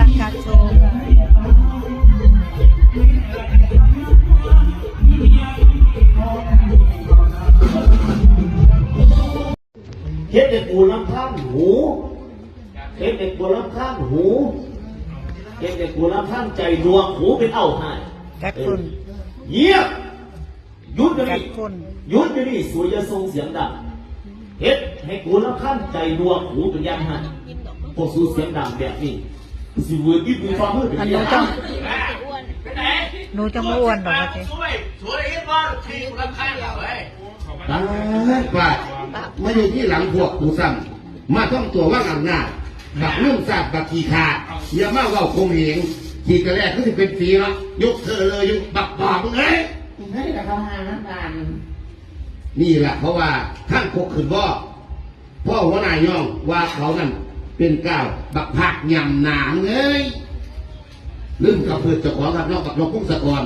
ลังกาโชว์เฮ็ดเด็กปูลำข้างหูเฮ็ดเด็กปูลำข้างหูเฮ็ดเด็กปูลำข้างใจดวงหูเป็นเอ้าหายกัคนเยี่ยมยุดเปยนี้ยุดเปยนี้สวยจะทรงเสียงดังเฮ็ดให้กูลำข้างใจดวงหูเป็นยันหายพสูเสียงดังแบบนี้ สิเวอร์ดิบมีความมืดเป็นอันหยันูงต้องไปไหนหนูจะไม่อ้วนหรอกว่าสิช่วยช่วยอีกบ้านทีกูรำคาญเราเว้ยตายกว่ามาอยู่ที่หลังพวกกูซ้ำมาท่องตัวว่างอำนาจบักเรื่องทราบบักขี่ขาดอย่ามาเว่าคงเหงขี่กระแรกก็จะเป็นสีเนาะยกเธอเลยยกบักบอกมึงเอ้ยให้กับเขาหาน้ำตาลนี่แหละเพราะว่าท่านพกขึ้นบ่พ่อหัวหน้าย่องว่าเขานั่น เป็นก้าวบักผักยำหนางเอ้ยลืมกับเพื่อนเจ้าของครับนอกกับนกกุ้งสะกอน